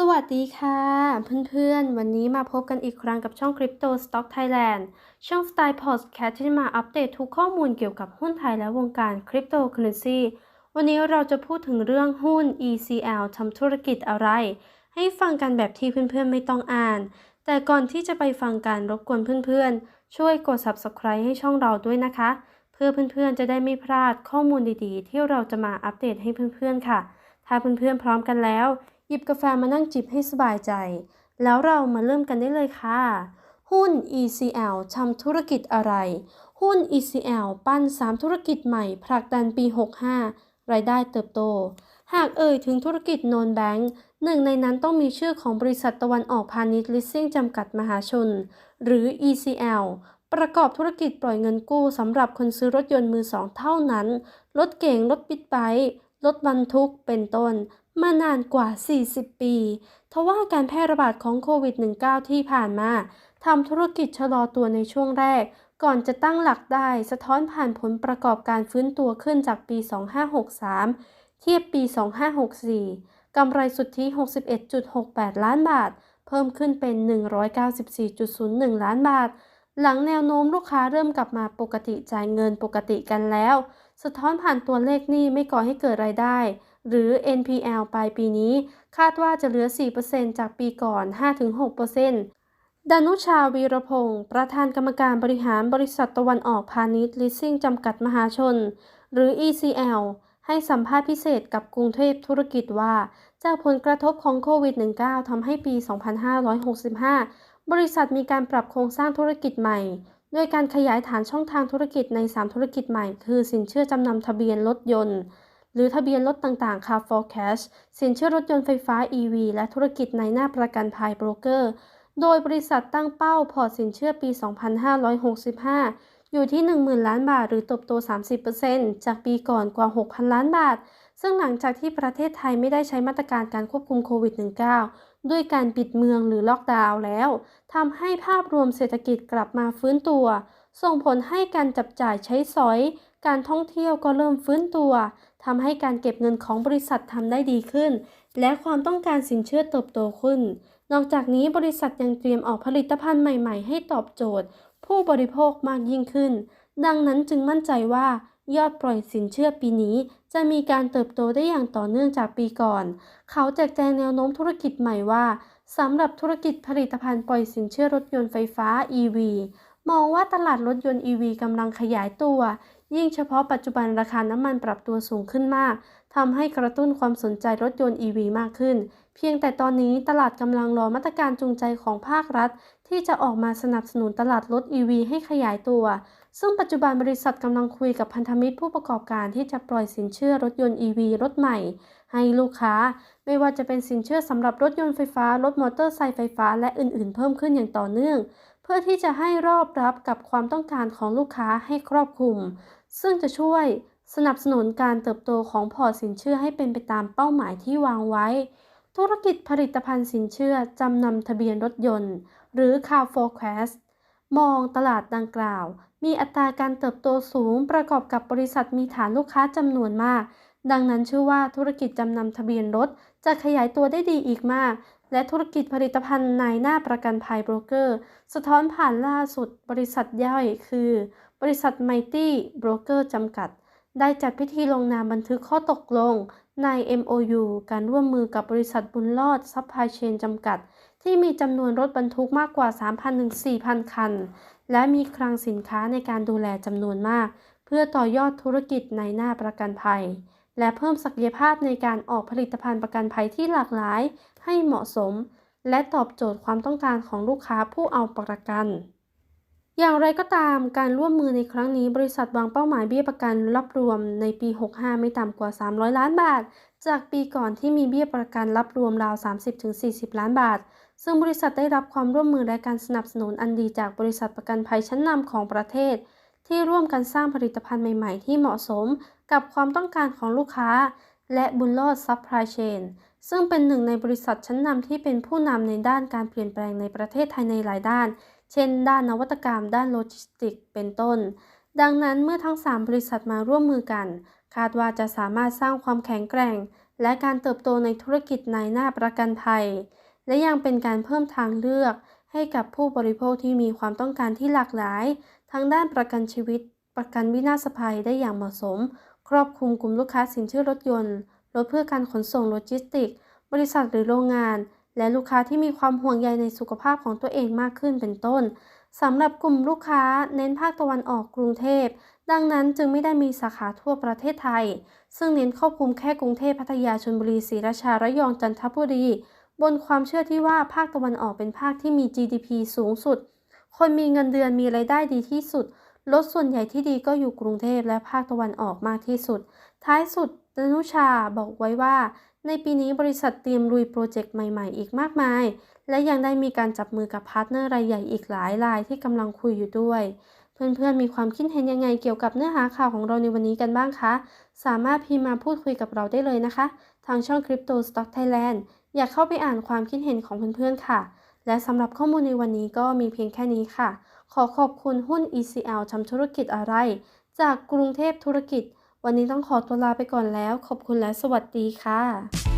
สวัสดีค่ะเพื่อนๆ วันนี้มาพบกันอีกครั้งกับช่อง Crypto Stock Thailand ช่อง Style Podcast ที่มาอัปเดตทุกข้อมูลเกี่ยวกับหุ้นไทยและวงการ Cryptocurrency วันนี้เราจะพูดถึงเรื่องหุ้น ECL ทำธุรกิจอะไร ให้ฟังกันแบบที่เพื่อนๆ ไม่ต้องอ่าน แต่ก่อนที่จะไปฟังการรบกวนเพื่อนๆ ช่วยกด Subscribe ให้ช่องเราด้วยนะคะ เพื่อเพื่อนๆ จะได้ไม่พลาดข้อมูลดีๆ ที่เราจะมาอัปเดตให้เพื่อนๆ ค่ะ ถ้าเพื่อนๆ พร้อมกันแล้ว หยิบกาแฟมานั่งจิบให้สบายใจ แล้วเรามาเริ่มกันได้เลยค่ะ หุ้น ECL ทำธุรกิจอะไร หุ้น ECL ปั้น 3 ธุรกิจใหม่ผลักดันปี 65 รายได้เติบโต หากเอ่ยถึงธุรกิจโนนแบงค์หนึ่งในนั้นต้องมีชื่อของบริษัทตะวันออกพาณิชย์ลิสซิ่งจำกัดมหาชน หรือ ECL ประกอบธุรกิจปล่อยเงินกู้สำหรับคนซื้อรถยนต์มือสองเท่านั้น รถเก๋ง รถบิ๊กไบค์ รถบรรทุก เป็นต้น มานานกว่า 40 ปีทว่าการแพร่ระบาดของโควิด -19 ที่ผ่านมาทำธุรกิจชะลอตัวในช่วงแรก ก่อนจะตั้งหลักได้สะท้อนผ่านผลประกอบการฟื้นตัวขึ้นจากปี 2563 เทียบปี 2564 กำไรสุทธิ 61.68 ล้านบาท เพิ่มขึ้นเป็น 194.01 ล้านบาท หลังแนวโน้มลูกค้าเริ่มกลับมาปกติจ่ายเงินปกติกันแล้ว สะท้อนผ่านตัวเลขหนี้ไม่ก่อให้เกิดรายได้ หรือ NPL ปลายปีนี้ คาดว่าจะเหลือ 4%จากปีก่อน 5-6%ดานุชาวีรพงศ์ประธานกรรมการบริหารบริษัทตะวันออกพาณิชย์ลิสซิ่งจำกัดมหาชน หรือ ECL ให้สัมภาษณ์พิเศษกับกรุงเทพธุรกิจว่า จากผลกระทบของโควิด -19 ทำให้ปี 2565 บริษัทมีการปรับโครงสร้างธุรกิจใหม่โดยการขยายฐานช่องทางธุรกิจใน 3 ธุรกิจใหม่ คือสินเชื่อจำนำทะเบียนรถยนต์ หรือทะเบียนรถต่างๆ Car for Cash สินเชื่อรถยนต์ไฟฟ้า EV และธุรกิจในหน้าประกันภัยโบรกเกอร์ โดยบริษัทตั้งเป้าพอร์ตสินเชื่อปี 2565 อยู่ที่ 10,000 ล้านบาท หรือตบโต 30%จากปีก่อนกว่า 6,000 ล้านบาท ซึ่งหลังจากที่ประเทศไทยไม่ได้ใช้มาตรการการควบคุมโควิด -19 ด้วยการปิดเมืองหรือล็อกดาวน์แล้วทำให้ภาพรวมเศรษฐกิจกลับมาฟื้นตัว ส่งผลให้การจับจ่ายใช้สอย การท่องเที่ยวก็เริ่มฟื้นตัวทำให้การเก็บเงินของบริษัททำได้ดีขึ้น และความต้องการสินเชื่อเติบโตขึ้น นอกจากนี้บริษัทยังเตรียมออกผลิตภัณฑ์ใหม่ๆ ให้ตอบโจทย์ ผู้บริโภคมากยิ่งขึ้น ดังนั้นจึงมั่นใจว่ายอดปล่อยสินเชื่อปีนี้ จะมีการเติบโตได้อย่างต่อเนื่องจากปีก่อน เขาแจกแจงแนวโน้มธุรกิจใหม่ว่าสำหรับธุรกิจผลิตภัณฑ์ปล่อยสินเชื่อรถยนต์ไฟฟ้า EV มองว่าตลาดรถยนต์ EV กำลังขยายตัว ยิ่งเฉพาะปัจจุบันราคาน้ำมันปรับตัวสูงขึ้นมากทำให้กระตุ้นความสนใจรถยนต์ EV มากขึ้น เพียงแต่ตอนนี้ตลาดกำลังรอมาตรการจูงใจของภาครัฐ ที่จะออกมาสนับสนุนตลาดรถ EV ให้ขยายตัว ซึ่งปัจจุบันบริษัทกำลังคุยกับพันธมิตรผู้ประกอบการที่จะปล่อยสินเชื่อรถยนต์ EV รถใหม่ ให้ลูกค้า ไม่ว่าจะเป็นสินเชื่อสำหรับรถยนต์ไฟฟ้า รถมอเตอร์ไซค์ไฟฟ้า และอื่น ๆ เพิ่มขึ้นอย่างต่อเนื่อง เพื่อที่จะให้รอบรับกับความต้องการของลูกค้าให้ครอบคลุม ซึ่งจะช่วยสนับสนุนการเติบโตของพอร์ตสินเชื่อให้เป็นไปตามเป้าหมายที่วางไว้ ธุรกิจผลิตภัณฑ์สินเชื่อจำนำทะเบียนรถยนต์ หรือ Car Forecast มองตลาดดังกล่าว มีอัตราการเติบโตสูงประกอบกับบริษัทมีฐานลูกค้าจำนวนมาก ดังนั้นเชื่อว่าธุรกิจจำนำทะเบียนรถจะขยายตัวได้ดีอีกมาก และธุรกิจผลิตภัณฑ์ในหน้าประกันภัยโบรกเกอร์ สะท้อนผ่านล่าสุดบริษัทย่อยคือ บริษัทไมตี้โบรกเกอร์จำกัด ได้จัดพิธีลงนามบันทึกข้อตกลง ใน MOU การร่วมมือกับบริษัทบุญรอดซัพพลายเชนจำกัด ที่มีจำนวนรถบรรทุกมากกว่า 3,000-4,000 คัน และมีคลังสินค้าในการดูแลจำนวนมาก เพื่อต่อยอดธุรกิจในหน้าประกันภัยและเพิ่มศักยภาพในการออกผลิตภัณฑ์ประกันภัยที่หลากหลาย ให้เหมาะสม และตอบโจทย์ความต้องการของลูกค้าผู้เอาประกัน อย่างไรก็ตามการร่วมมือในครั้งนี้บริษัทวางเป้าหมายเบี้ยประกันรับรวมในปี 65 ไม่ต่ำกว่า 300 ล้านบาท จากปีก่อนที่มีเบี้ยประกันรับรวมราว 30-40 ล้านบาท ซึ่งบริษัทได้รับความร่วมมือและการสนับสนุนอันดีจากบริษัทประกันภัยชั้นนำของประเทศ ที่ร่วมกันสร้างผลิตภัณฑ์ใหม่ ๆ ที่เหมาะสมกับความต้องการของลูกค้า และบุญรอดซัพพลายเชน ซึ่งเป็นหนึ่งในบริษัทชั้นนำที่เป็นผู้นำในด้านการเปลี่ยนแปลงในประเทศไทยในหลายด้าน เช่น ด้านนวัตกรรม ด้านโลจิสติกส์เป็นต้น ดังนั้นเมื่อทั้ง 3 บริษัทมาร่วมมือกัน คาดว่าจะสามารถสร้างความแข็งแกร่ง และการเติบโตในธุรกิจในหน้าประกันภัย และยังเป็นการเพิ่มทางเลือก ให้กับผู้บริโภคที่มีความต้องการที่หลากหลาย ทั้งด้านประกันชีวิต ประกันวินาศภัยได้อย่างเหมาะสม ครอบคลุมกลุ่มลูกค้าสินเชื่อรถยนต์ รถเพื่อการขนส่งโลจิสติกส์บริษัทหรือโรงงาน และลูกค้าที่มีความห่วงใยในสุขภาพของตัวเองมากขึ้นเป็นต้นสำหรับกลุ่มลูกค้าเน้นภาคตะวันออกกรุงเทพ ดังนั้นจึงไม่ได้มีสาขาทั่วประเทศไทย ซึ่งเน้นครอบคลุมแค่กรุงเทพพัทยาชลบุรีศรีราชาระยองจันทบุรี บนความเชื่อที่ว่าภาคตะวันออกเป็นภาคที่มี GDP สูงสุด คนมีเงินเดือนมีรายได้ดีที่สุด รถส่วนใหญ่ที่ดีก็อยู่กรุงเทพและภาคตะวันออกมากที่สุด ท้ายสุดดนุชาบอกไว้ว่า ในปีนี้บริษัทเตรียมลุยโปรเจกต์ใหม่ ๆ อีกมากมาย และยังได้มีการจับมือกับพาร์ทเนอร์รายใหญ่อีกหลายรายที่กำลังคุยอยู่ด้วย เพื่อนๆ มีความคิดเห็นยังไงเกี่ยวกับเนื้อหาข่าวของเราในวันนี้กันบ้างคะ สามารถพิมพ์มาพูดคุยกับเราได้เลยนะคะ ทางช่อง Crypto Stock Thailand อยากเข้าไปอ่านความคิดเห็นของเพื่อนๆค่ะ และสำหรับข้อมูลในวันนี้ก็มีเพียงแค่นี้ค่ะ ขอขอบคุณหุ้น ECL ทำธุรกิจอะไร จากกรุงเทพธุรกิจ วันนี้ต้องขอตัวลาไปก่อนแล้ว ขอบคุณและสวัสดีค่ะ